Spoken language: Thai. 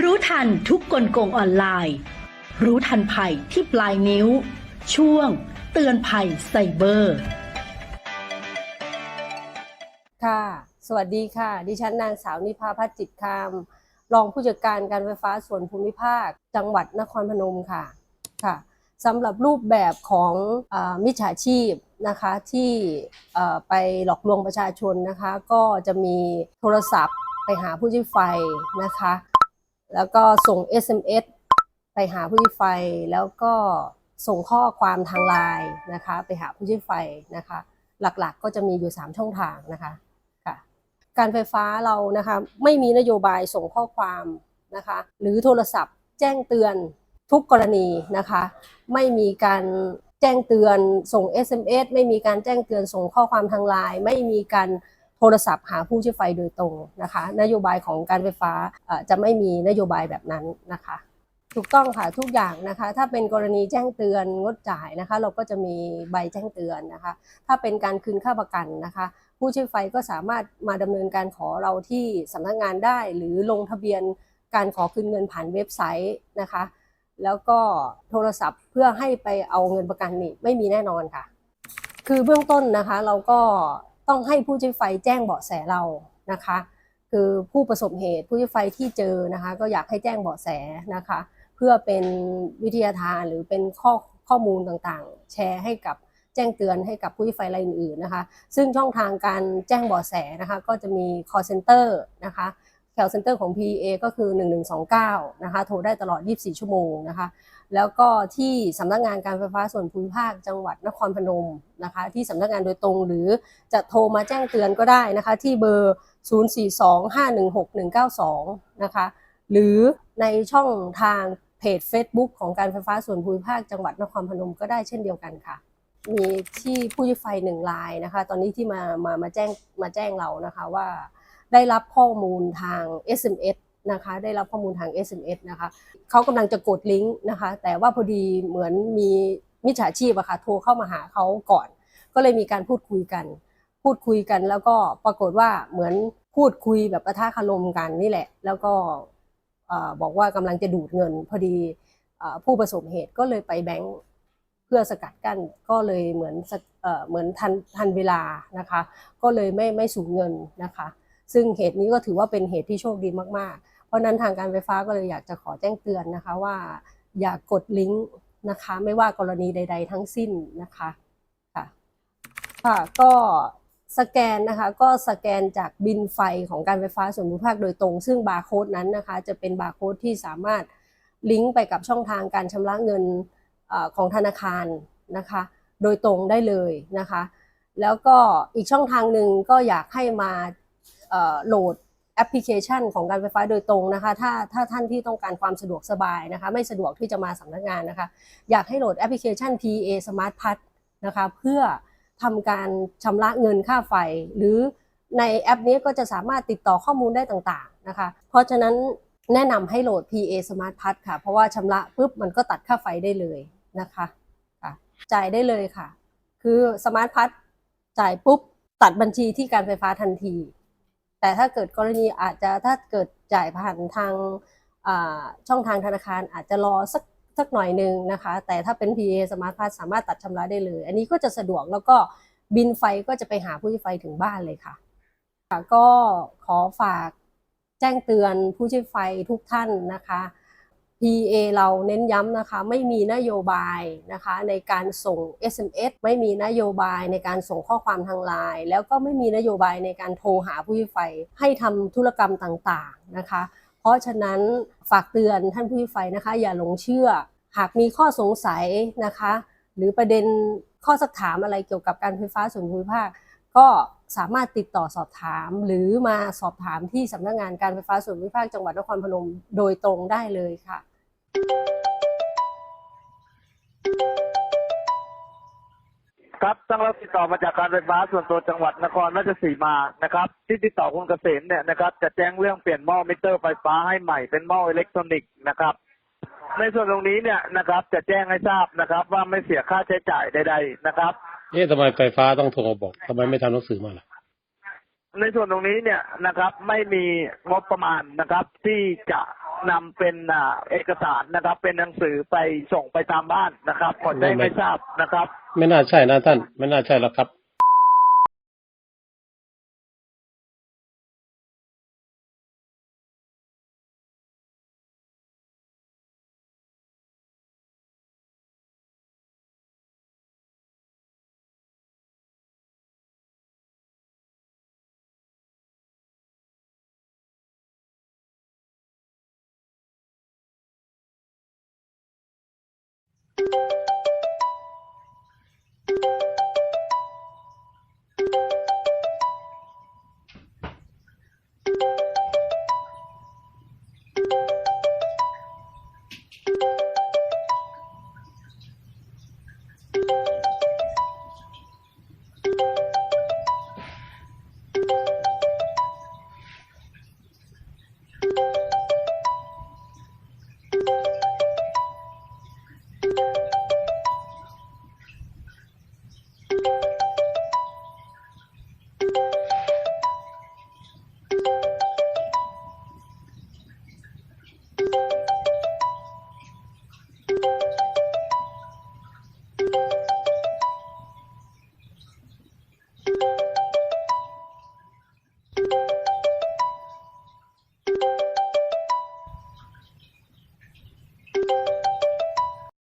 รู้ทันทุกกลโกงออนไลน์ รู้ทันภัยที่ปลายนิ้ว ช่วง เตือนภัยไซเบอร์ ค่ะ สวัสดีค่ะ ดิฉันนางสาวนิพาพัฒจิตคาม รองผู้จัดการการไฟฟ้าส่วนภูมิภาค จังหวัดนครพนมค่ะ ค่ะสำหรับรูปแบบของอมิจฉาชีพนะคะที่ไปหลอกลวงประชาชนนะคะ ก็จะมีโทรศัพท์ไปหาผู้ใช้ไฟนะคะ แล้วก็ส่ง SMS ไปหาผู้ใช้ไฟ แล้วก็ส่งข้อความทางไลน์นะคะ ไปหาผู้ใช้ไฟนะคะ หลักๆก็จะมีอยู่ 3 ช่องทางนะคะค่ะการไฟฟ้าเรานะคะไม่มีนโยบายส่งข้อความนะคะ หรือโทรศัพท์แจ้งเตือนทุกกรณีนะคะ ไม่มีการแจ้งเตือนส่ง SMS ไม่มีการแจ้งเตือนส่งข้อความทางไลน์ไม่มีการ โทรศัพท์หาผู้ใช้ไฟโดยตรงนะคะ นโยบายของการไฟฟ้าจะไม่มีนโยบายแบบนั้นนะคะถูกต้องค่ะทุกอย่างนะคะ ถ้าเป็นกรณีแจ้งเตือนงดจ่ายนะคะ เราก็จะมีใบแจ้งเตือนนะคะ ถ้าเป็นการคืนค่าประกันนะคะ ผู้ใช้ไฟก็สามารถมาดำเนินการขอเราที่สำนักงานได้ หรือลงทะเบียนการขอคืนเงินผ่านเว็บไซต์นะคะ แล้วก็โทรศัพท์เพื่อให้ไปเอาเงินประกันนี่ไม่มีแน่นอนค่ะ คือเบื้องต้นนะคะเราก็ ต้องให้ผู้ใช้ไฟแจ้งเบาะแสเรานะคะ คือผู้ประสบเหตุผู้ใช้ไฟที่เจอนะคะ ก็อยากให้แจ้งเบาะแสนะคะ เพื่อเป็นวิทยาทานหรือเป็นข้อข้อมูลต่างๆ แชร์ให้กับแจ้งเตือนให้กับผู้ใช้ไฟรายอื่นๆนะคะ ซึ่งช่องทางการแจ้งเบาะแสนะคะ ก็จะมี call center นะคะ call center ของ pa ก็คือ 1129 นะคะ โทรได้ตลอด 24 ชั่วโมงนะคะ แล้วก็ที่สำนักงานการไฟฟ้าส่วนภูมิภาคจังหวัดนครพนมนะคะ ที่สำนักงานโดยตรงหรือจะโทรมาแจ้งเตือนก็ได้นะคะ ที่เบอร์ 042-516-192 นะคะ หรือในช่องทางเพจ Facebook ของการไฟฟ้าส่วนภูมิภาคจังหวัดนครพนมก็ได้เช่นเดียวกันค่ะ มีที่ผู้ใช้ไฟหนึ่งรายนะคะ ตอนนี้ที่มามามาแจ้งมาแจ้งเรานะคะว่าได้รับข้อมูลทาง SMS นะคะ ได้รับข้อมูลทาง SMS นะคะเขากำลังจะกดลิงก์นะคะ แต่ว่าพอดีเหมือนมีมิจฉาชีพอะค่ะโทรเข้ามาหาเขาก่อน ก็เลยมีการพูดคุยกัน พูดคุยกันแล้วก็ปรากฏว่าเหมือนพูดคุยแบบประทะคารมกันนี่แหละ แล้วก็บอกว่ากำลังจะดูดเงิน พอดีผู้ประสบเหตุก็เลยไปแบงก์เพื่อสกัดกั้นก็เลยเหมือนเอเหมือนทันทันเวลานะคะ ก็เลยไม่ไม่สูญเงินนะคะ ซึ่งเหตุนี้ก็ถือว่าเป็นเหตุที่โชคดีมากๆ ราะนั้นทางการไฟฟ้าก็เลยอยากจะขอแจ้งเตือนนะคะว่า อย่ากกดลิงก์นะคะ ไม่ว่ากรณีใด ๆ ทั้งสิ้นนะคะค่ะค่ะก็สแกนนะคะก็สแกนจากบินไฟของการไฟฟ้าส่วนภูมิภาคโดยตรง ซึ่งบาร์โค้ดนั้นนะคะ จะเป็นบาร์โค้ดที่สามารถลิงก์ไปกับช่องทางการชำระเงินอของธนาคารนะคะ โดยตรงได้เลยนะคะ แล้วก็อีกช่องทางหนึ่งก็อยากให้มาโหลด แอปพลิเคชันของการไฟฟ้าโดยตรงนะคะ ถ้าถ้าท่านที่ต้องการความสะดวกสบายนะคะ ไม่สะดวกที่จะมาสำนักงานนะคะ อยากให้โหลดแอปพลิเคชัน PA Smart Pass นะคะ เพื่อทำการชำระเงินค่าไฟ หรือในแอปนี้ก็จะสามารถติดต่อข้อมูลได้ต่างๆนะคะ เพราะฉะนั้นแนะนำให้โหลด PA Smart Pass ค่ะ เพราะว่าชำระปุ๊บมันก็ตัดค่าไฟได้เลยนะคะค่ะจ่ายได้เลยค่ะ คือ Smart Pass จ่ายปุ๊บตัดบัญชีที่การไฟฟ้าทันที แต่ถ้าเกิดกรณีอาจจะถ้าเกิดจ่ายผ่านทางช่องทางธนาคารอาจจะรอสักสักหน่อยหนึ่งนะคะ แต่ถ้าเป็น PA Smart Pass สามารถตัดชำระได้เลย อันนี้ก็จะสะดวกแล้วก็บินไฟก็จะไปหาผู้ใช้ไฟถึงบ้านเลยค่ะค่ะก็ขอฝากแจ้งเตือนผู้ใช้ไฟทุกท่านนะคะ PA เราเน้นย้ำนะคะ ไม่มีนโยบายนะคะในการส่ง SMS ไม่มีนโยบายในการส่งข้อความทางไลน์แล้วก็ไม่มีนโยบายในการโทรหาผู้ใช้ไฟให้ทำธุรกรรมต่างๆนะคะ เพราะฉะนั้นฝากเตือนท่านผู้ใช้ไฟนะคะ อย่าหลงเชื่อ หากมีข้อสงสัยนะคะ หรือประเด็นข้อสักถามอะไรเกี่ยวกับการไฟฟ้าส่วนภูมิภาค ก็สามารถติดต่อสอบถาม หรือมาสอบถามที่สำนักงานการไฟฟ้าส่วนภูมิภาคจังหวัดนครพนมโดยตรงได้เลยค่ะ ครับทางเราติดต่อมาจากการไฟฟ้าส่วนตัวจังหวัดนครราชสีมานะครับ ที่ติดต่อคุณเกษมเนี่ยนะครับ จะแจ้งเรื่องเปลี่ยนหม้อมิเตอร์ไฟฟ้าให้ใหม่เป็นหม้ออิเล็กทรอนิกส์นะครับ ในส่วนตรงนี้เนี่ยนะครับ จะแจ้งให้ทราบนะครับ ว่าไม่เสียค่าใช้จ่ายใด ๆ นะครับเอ๊ะทำไมไฟฟ้าต้องโทรมาบอกทำไมไม่ทำหนังสือมาล่ะในส่วนตรงนี้เนี่ยนะครับ ไม่มีงบประมาณนะครับ ที่จะ นำเป็นเอกสารนะครับ เป็นหนังสือไปส่งไปตามบ้านนะครับขอได้ไม่ทราบนะครับ ไม่น่าใช่นะท่าน ไม่น่าใช่หรอกครับ